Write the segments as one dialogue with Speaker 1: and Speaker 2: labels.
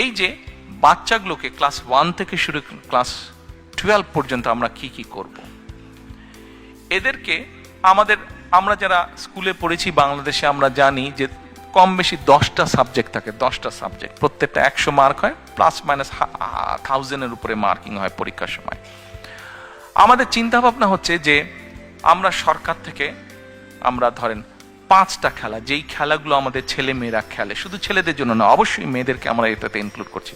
Speaker 1: এই যে বাচ্চাগুলোকে ক্লাস ওয়ান থেকে শুরু, ক্লাস টুয়েলভ পর্যন্ত আমরা কি কি করব? এদেরকে আমাদের, আমরা যারা স্কুলে পড়েছি বাংলাদেশে, আমরা জানি যে কম বেশি দশটা সাবজেক্ট থাকে, দশটা সাবজেক্ট। প্রত্যেকটা একশো মার্ক হয়, প্লাস মাইনাস থাউজেন্ডের উপরে মার্কিং হয় পরীক্ষার সময়। আমাদের চিন্তা ভাবনা হচ্ছে যে আমরা সরকার থেকে, আমরা ধরেন পাঁচটা খেলা, যেই খেলাগুলো আমাদের ছেলে মেয়েরা খেলে, শুধু ছেলেদের জন্য না, অবশ্যই মেয়েদেরকে আমরা এটাতে ইনক্লুড করছি।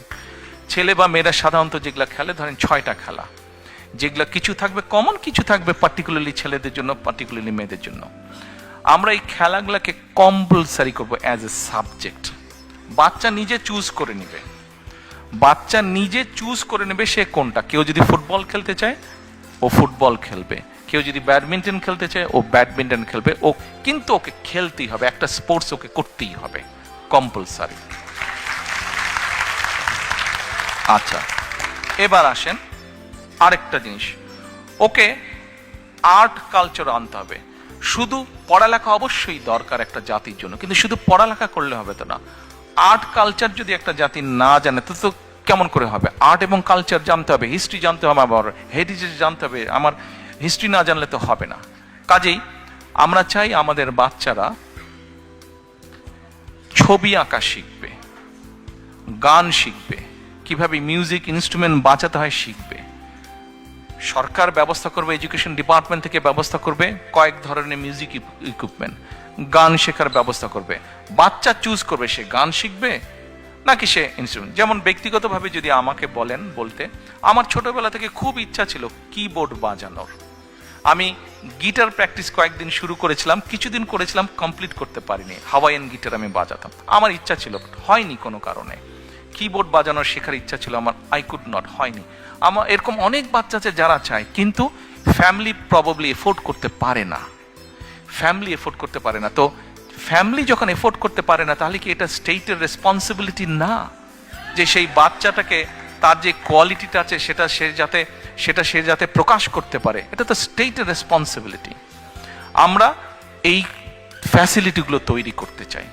Speaker 1: ছেলে বা মেয়েরা সাধারণত যেগুলো খেলে, ধরেন ছয়টা খেলা, যেগুলো কিছু থাকবে কমন কিছু থাকবে পার্টিকুলারলি ছেলেদের জন্য পার্টিকুলারলি মেয়েদের জন্য। আমরা এই খেলাগুলোকে কম্পালসারি করব অ্যাজ এ সাবজেক্ট বাচ্চা নিজে চুজ করে নেবে। বাচ্চা নিজে চুজ করে নেবে সে কোনটা। কেউ যদি ফুটবল খেলতে চায়, ও ফুটবল খেলবে। কেউ যদি ব্যাডমিন্টন খেলতে চায়, ও ব্যাডমিন্টন খেলবে। ও কিন্তু ওকে খেলতেই হবে, একটা স্পোর্টস ওকে করতেই হবে কম্পালসারি আচ্ছা এবার আসেন আরেকটা জিনিস। ওকে আর্ট কালচার আনতে হবে। শুধু পড়ালেখা অবশ্যই দরকার একটা জাতির জন্য, কিন্তু শুধু পড়ালেখা করলে হবে তো না। আর্ট কালচার যদি একটা জাতি না জানে, তো তো কেমন করে হবে? আর্ট এবং কালচার জানতে হবে হিস্ট্রি জানতে হবে আবার হেরিটেজ জানতে হবে, আমার হিস্ট্রি না জানলে তো হবে না। কাজেই আমরা চাই আমাদের বাচ্চারা ছবি আঁকা শিখবে, গান শিখবে, কীভাবে মিউজিক ইনস্ট্রুমেন্ট বাঁচাতে হয় শিখবে। সরকার ব্যবস্থা করবে এডুকেশন ডিপার্টমেন্ট থেকে ব্যবস্থা করবে, কয়েক ধরনের মিউজিক ইকুইপমেন্ট গান শেখার ব্যবস্থা করবে। বাচ্চা চুজ করবে, সে গান শিখবে নাকি সে ইনস্ট্রুমেন্ট যেমন ব্যক্তিগতভাবে যদি আমাকে বলেন বলতে, আমার ছোটবেলা থেকে খুব ইচ্ছা ছিল কিবোর্ড বাজানোর। আমি গিটার প্র্যাকটিস কয়েকদিন শুরু করেছিলাম, কিছুদিন করেছিলাম, কমপ্লিট করতে পারিনি। হাওয়াইয়ান গিটার আমি বাজাতাম। আমার ইচ্ছা ছিল, হয়নি কোনো কারণে। কিবোর্ড বাজানোর শেখার ইচ্ছা ছিল আমার আই কুড নট হয়নি। আমার, এরকম অনেক বাচ্চা আছে যারা চায়, কিন্তু ফ্যামিলি প্রবাবলি এফোর্ড করতে পারে না। ফ্যামিলি এফোর্ড করতে পারে না। তো ফ্যামিলি যখন এফোর্ড করতে পারে না, তাহলে কি এটা স্টেটের রেসপন্সিবিলিটি না? যে সেই বাচ্চাটাকে তার যে কোয়ালিটিটা আছে, সেটা সে যাতে, সেটা সে যাতে প্রকাশ করতে পারে, এটা তো স্টেটের রেসপন্সিবিলিটি আমরা এই ফ্যাসিলিটিগুলো তৈরি করতে চাই।